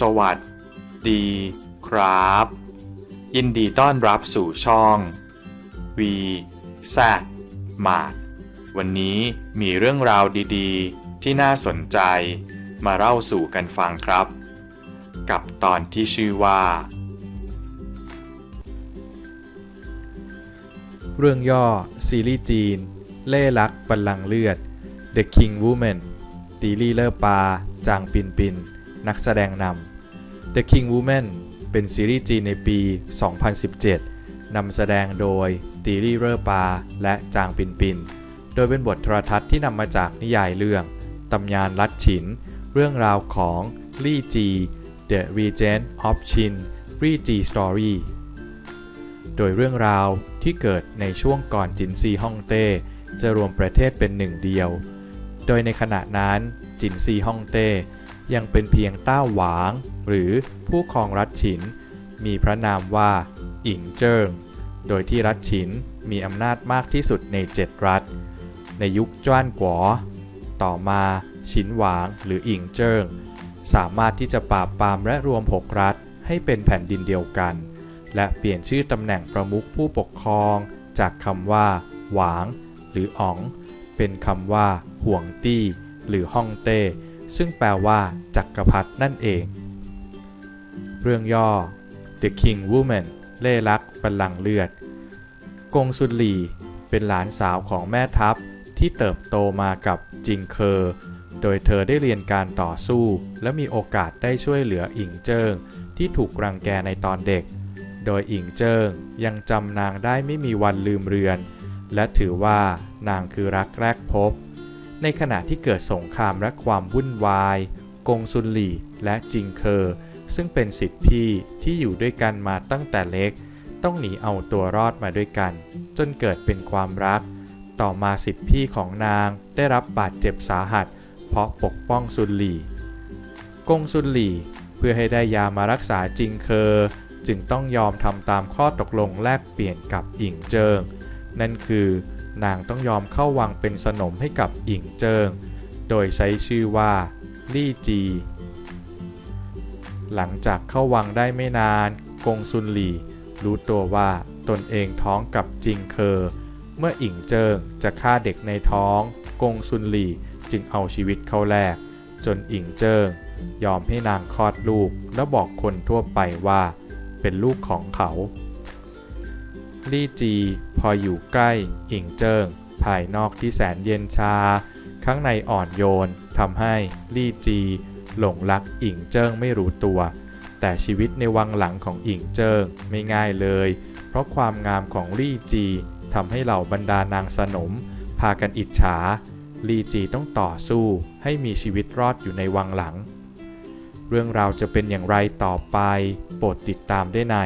สวัสดีครับ ยินดีต้อนรับสู่ช่อง V Z มาดวันนี้มีเรื่องราวดีๆ ที่น่าสนใจมาเล่าสู่กันฟังครับ กับตอนที่ชื่อว่า เรื่องย่อ ซีรีส์จีน เล่ลักบัลลังเลือด The King Woman ตีลี่เลอร์ปา จางปินปิน นักแสดงนำ The King Woman เป็นซีรีส์จีนในปี 2017 นำแสดงโดยตีลี่เลอปา และจางปินปิน โดยเป็นบทโทรทัศน์ที่นำมาจากนิยายเรื่อง ตำยานลัดฉิน เรื่องราวของลี่จี The Regent of Qin ลี่จี Story โดยเรื่องราวที่เกิดในช่วงก่อนจินซีฮ่องเต้จะรวมประเทศเป็นหนึ่งเดียว โดยในขณะนั้นจินซีฮ่องเต้ ยังเป็นเพียงต้าหวาง หรือผู้ครองรัฐฉิน มีพระนามว่าอิงเจิ้งโดยที่รัฐฉินมีอำนาจมากที่สุดในเจ็ดรัฐ ในยุคจ้านกัวต่อมาฉินหวางหรืออิงเจิ้งสามารถที่จะปราบปรามและรวมหกรัฐ ให้เป็นแผ่นดินเดียวกัน และเปลี่ยนชื่อตำแหน่งประมุขผู้ปกครอง จากคำว่า หวาง หรืออ๋อง เป็นคำว่าห่วงตี้ หรือฮ่องเต้ ซึ่งแปลว่าจักรพรรดินั่นเอง เรื่องย่อ The King Woman เล่ลักบัลลังเลือด กงซุนหลีเป็นหลานสาวของแม่ทัพที่เติบโตมากับจิงเคอร์ โดยเธอได้เรียนการต่อสู้ และมีโอกาสได้ช่วยเหลืออิงเจิงที่ถูกรังแกในตอนเด็ก โดยอิงเจิงยังจำนางได้ไม่มีวันลืมเรือน และถือว่านางคือรักแรกพบ ในขณะที่เกิดสงครามและความวุ่นวาย กงซุนหลี่และจิงเคอร์ซึ่งเป็นสิทธิพี่ที่อยู่ด้วยกันมาตั้งแต่เล็ก ต้องหนีเอาตัวรอดมาด้วยกัน จนเกิดเป็นความรัก ต่อมาสิทธิพี่ของนางได้รับบาดเจ็บสาหัส เพราะปกป้องซุนหลี่ กงซุนหลี่เพื่อให้ได้ยามารักษาจิงเคอร์จึงต้องยอมทำตามข้อตกลงแลกเปลี่ยนกับอิงเจิง นั่นคือ นางต้องยอมเข้าวังเป็นสนมให้กับอิงเจิง โดยใช้ชื่อว่าลี่จี หลังจากเข้าวังได้ไม่นาน กงซุนหลี่รู้ตัวว่าตนเองท้องกับจิงเคอ เมื่ออิงเจิงจะฆ่าเด็กในท้อง กงซุนหลี่จึงเอาชีวิตเข้าแลกจนอิงเจิง ยอมให้นางคลอดลูก แล้วบอกคนทั่วไปว่า เป็นลูกของเขา ลี่จี พออยู่ใกล้ อิงเจิง ภายนอกที่แสนเย็นชา ข้างในอ่อนโยนทำให้ลี่จี หลงรักอิงเจิงไม่รู้ตัว แต่ชีวิตในวังหลังของอิงเจิงไม่ง่ายเลย เพราะความงามของลี่จีทำให้เหล่าบรรดานางสนม พากันอิจฉา ลี่จีต้องต่อสู้ให้มีชีวิตรอดอยู่ในวังหลัง เรื่องราวจะเป็นอย่างไรต่อไป โปรดติดตามได้ใน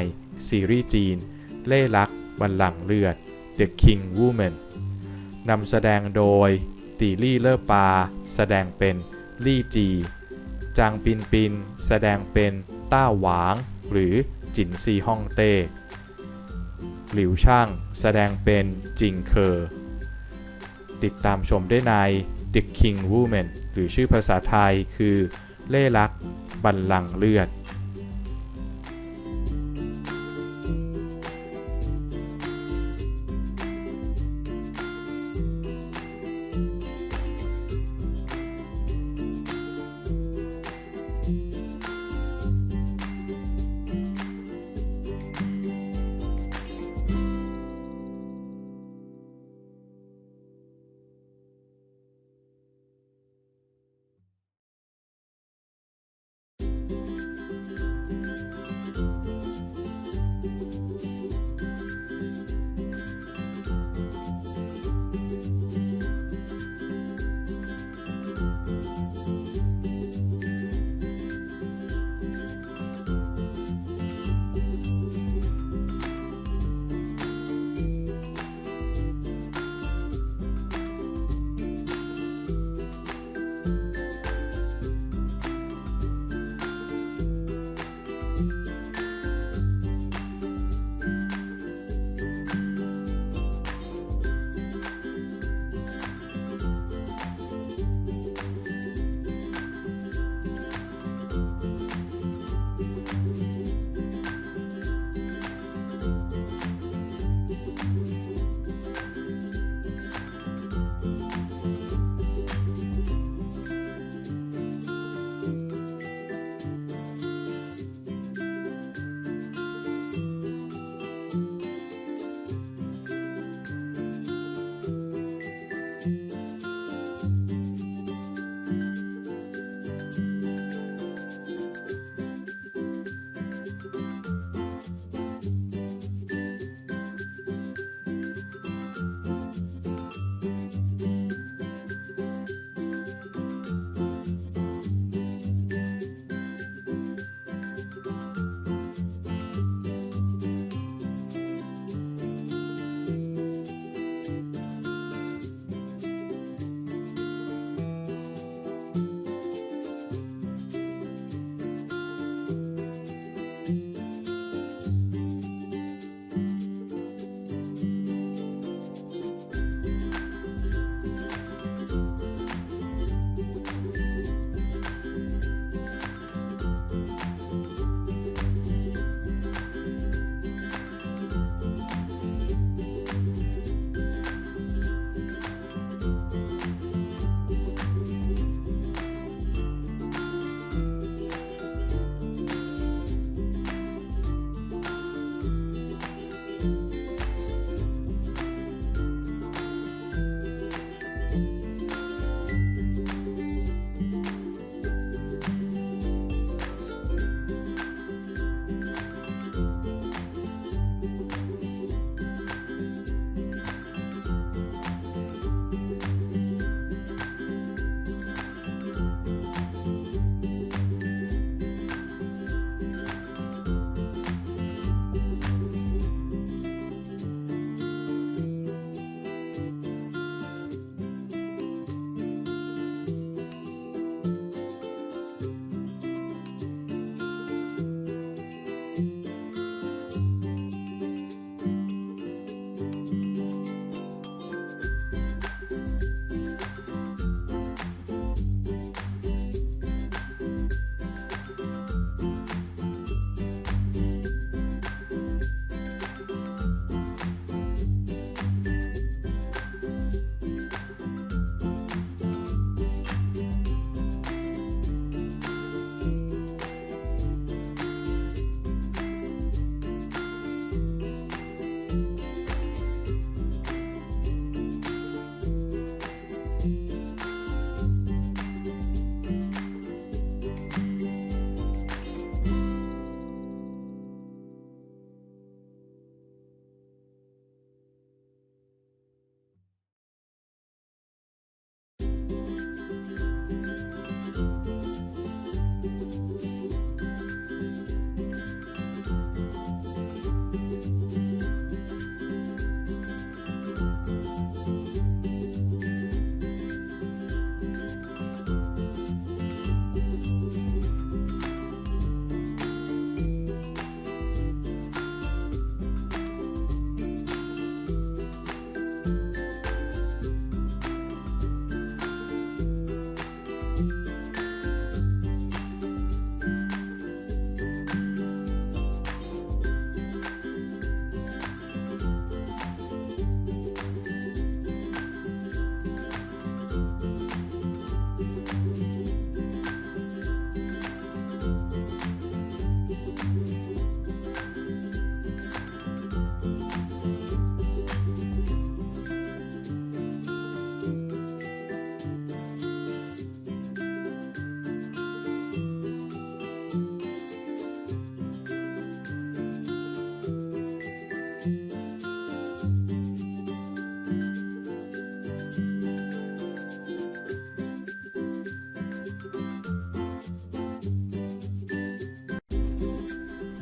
ซีรีส์จีน เล่ลักษ บัลลังเลือด The King Woman นำแสดงโดย ตีลี่เลอร์ปา แสดงเป็นลี่จี จางปินปิน แสดงเป็นต้าหวาง หรือจินซีฮ่องเต้ หลิวช่าง แสดงเป็นจิงเคอร์ติดตามชมได้ใน The King Woman หรือชื่อภาษาไทยคือ เล่ห์ลัก บัลลังเลือด